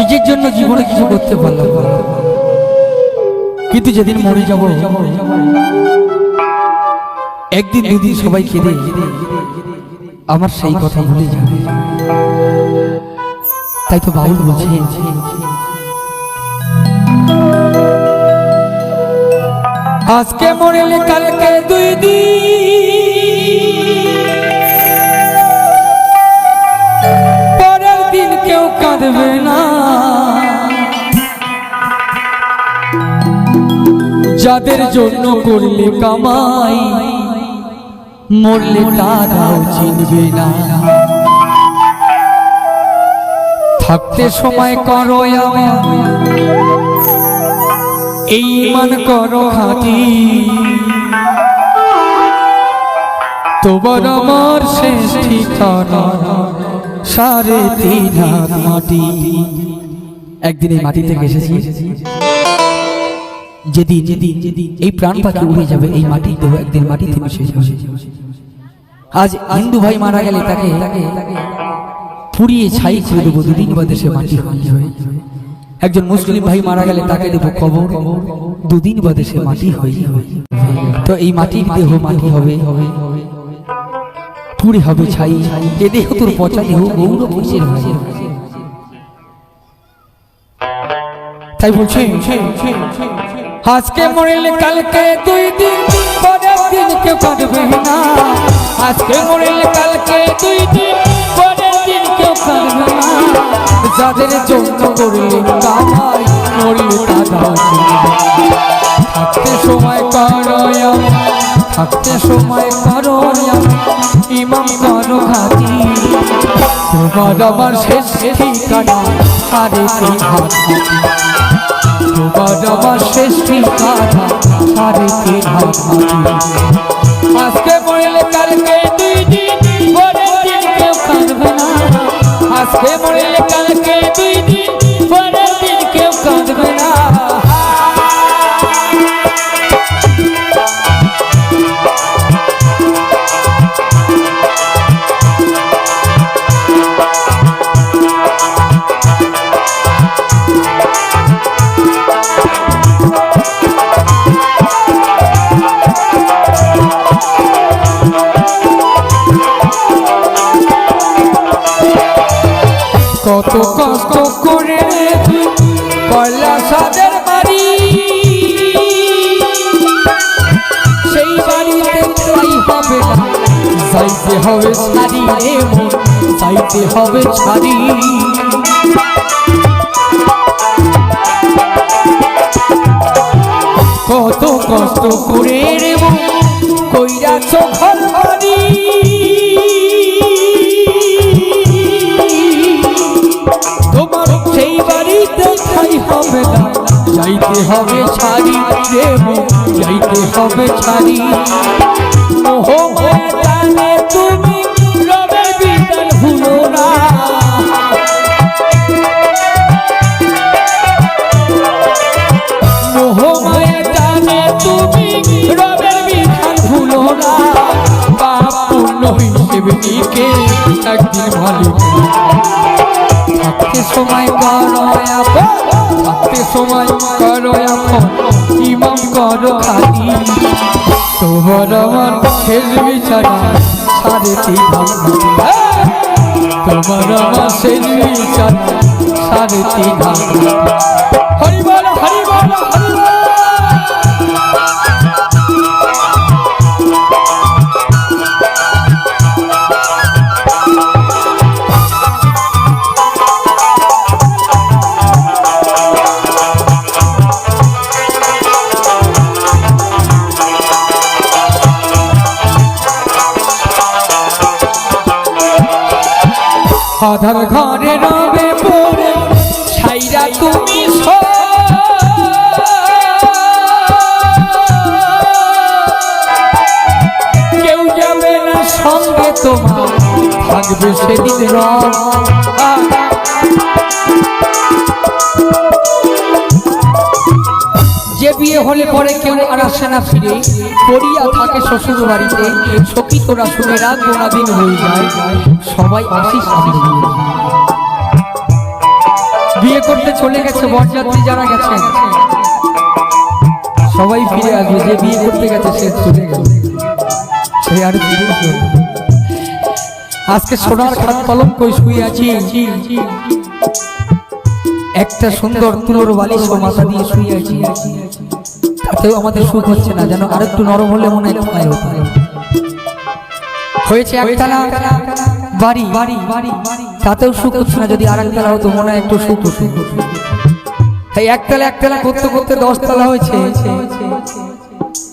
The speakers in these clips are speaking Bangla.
নিজের জন্য জীবনে কিছু করতে পারলাম। কিন্তু যেদিন মরে যাব, একদিন দুদিন সবাই কেঁদে আমার সেই কথা ভুলে যাবে তাই তো বাউল বলছে, আজকে মরেলে কালকে দুই দিন কেউ কাঁদবে না। যাদের জন্য করলে কামাই, মরলে তারাও চিনবে না। থাকতে সময় করো আমার এই মান করো খাতি তোমার আমার শেষ ঠিকানা। সাড়ে তিন হাত মাটি। একদিন এই মাটি থেকে এসেছি। যেদিন যেদিন এই প্রাণ পাখি উড়ে যাবে, এই মাটি দেহ একদিন মাটিতে মিশে যাবে আজ হিন্দু ভাই মারা গেলে তাকে পুড়িয়ে ছাই করে দেবো, দুদিন বাদে সে মাটি হয়ে। একজন মুসলিম ভাই মারা গেলে তাকে দেবো কবর, দুদিন বাদে সে মাটি হয়ে। তো এই মাটির দেহ মাটি হবে। পুড়ে হবে ছাই। এ দেহ তোর পচা দেহ গৌর কিসের হয়? তাই বলছে, আজকে মরিলে কালকে দুই দিন, পরের দিন কেউ কাঁদবে না। আজকে মরিলে কালকে দুই দিন, পরের দিন কেউ কাঁদবে না। যাদের জন্য করলে কামাই চিনবে না। থাকতে সময় করো থাকতে সময় করো ইমাম করো ঘাটি। তোমার আমার শেষ ঠিকানা সাড়ে তিন হাত তোমার আমার শেষ ঠিকানা সাড়ে তিন হাত আজকে মরলে কালকে দুই দিন দিন কেউ কাঁদবে না। আজকে মরলে কালকে যাইতে হবে ছাড়ি। কত কষ্ট করে রে মন কইরা চোখর বাড়ি তোমার সেই বাড়িতে ঠাই হবে না যাইতে হবে ছাড়ি রে মন, যাইতে হবে ছাড়ি। পাপ পূর্ণ হিসেবে নিকে একদিন ভালো থাকতে সময় করো আপন থাকতে সময় করো ইমাম করো খালি তোমার আমার শেষ বিছানা সাড়ে তিন হাত মাটি। হ্যাঁ! তোমার আমার শেষ বিছানা সাড়ে তিন আধার ঘরে রবে পড়ে ছাইরা তুমি কেউ যাবে না সঙ্গে তোমার, থাকবে সেদিন রং যে বিয়ে হলে পরে কেউ আর আসে না ফিরে। পড়িয়া থাকে শ্বশুর বাড়িতে সখী তোরা শুনে রাত গোনা দিন হয়ে যায়। সবাই আসিস বিয়ে। করতে চলে গেছে বরযাত্রী যারা গেছেন। সবাই ফিরে আসবে, যে বিয়ে করতে গেছে সে চলে সে আর আজকে সোনার খাত কলম কই শুয়ে আছি। একটা সুন্দর তুলোর বালিশ মাথা দিয়ে শুয়ে আছি। তাতেও আমাদের সুখ হচ্ছে না, যেন আরেকটু নরম হলে মনে হয় হয়েছে একতলা বাড়ি বাড়ি বাড়ি তাতেও সুখ হচ্ছে না, যদি আর একতলা হতো, মনে একটু সুখ হতো। এই একতলা একতলা করতে করতে দশতলা হয়েছে।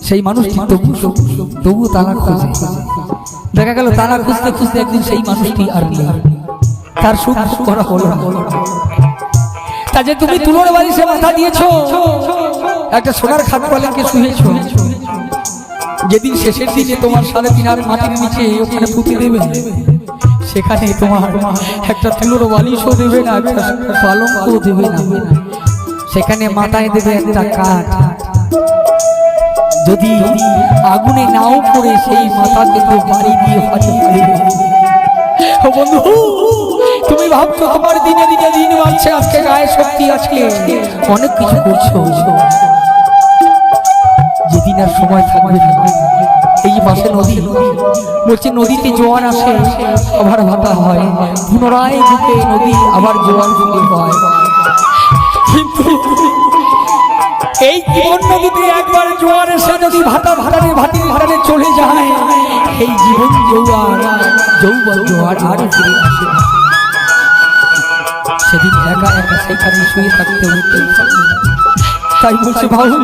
সেই মানুষটি তবু তবু তালা খুঁজে। দেখা গেল, তালা খুঁজতে খুঁজতে একদিন সেই মানুষটি আর নেই। তার সুখ করা হলো তা যে তুমি তুলোর বালিশে মাথা দিয়েছ একটা সোনার খাট পালনকে শুয়েছ যেদিন শেষের দিনে তোমার সাড়ে তিন হাত মাটির নিচে ওখানে পুঁতে দেবে। সেখানে তোমার একটা তুলোর বালিশও দেবে না, একটা পালঙ্কও দেবে না। সেখানে মাথায় দেবে একটা কাঠ। যদি আগুনে নাও পড়ে সেই মাথাকে তো বাড়ি দিয়ে দেবে। বন্ধু, তুমি ভাবছ তোমার দিনে দিনে দিন বাড়ছে, আজকে গায়ে শক্তি আছে। অনেক কিছু করছ। যেদিন আর সময় থাকবে এই যে পাশে নদী, বলছে নদীতে জোয়ান আসে, আবার ভাটা হয়। পুনরায় ঢুকে নদী আবার জোয়ান ঢুকে হয়। কিন্তু এই জীবন নদীতে একবার জোয়ার এসে যদি ভাটা ভাটারে ভাটি ভাটারে চলে যায় এই জীবন জোয়ার, যৌবন জোয়ার আর ফিরে আসে সেদিন একা একা সেখানে শুয়ে থাকতে হতে। তাই বলছে বাবু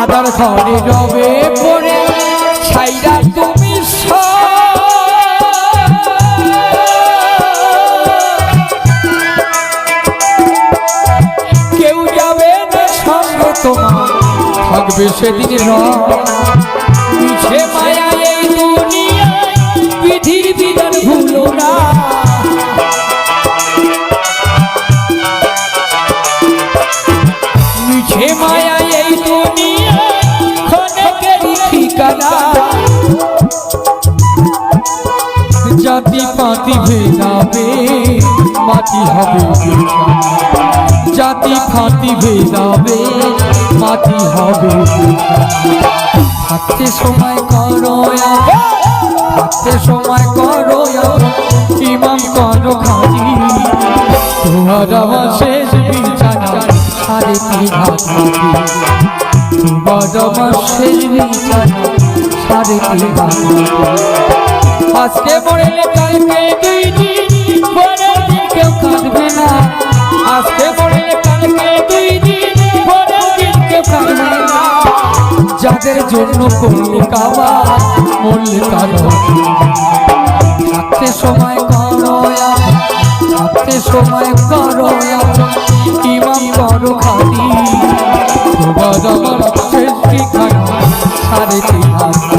আদার ঘরে রবে পড়ে, ছাইরা তুমি কেউ যাবে না সঙ্গে তোমার, থাকবে সেদিন মায়া এই দুনিয়া বিধির বিধান ভুলো না। পাতি ভেদাবে মাটি হবে। জাতি ফাতি ভেদাবে মাটি হবে। থাকতে সময় করো থাকতে সময় করো ইমাম করো খালি তোমার আমার শেষ বিছানা সাড়ে তিন হাত তোমার আমার শেষ বিছানা সাড়ে তিন হাত মাটি আজকে মরলে কালকে দুই দিন কেউ কাঁদবে না। আজকে মরলে কালকে দুই দিন পরের দিন কেউ কাঁদবে না। যাদের জন্য করলে কাবা, মরলে কারও থাকতে সময় করো থাকতে সময় করো ইমাম করো শেষ সাড়ে তিন হাত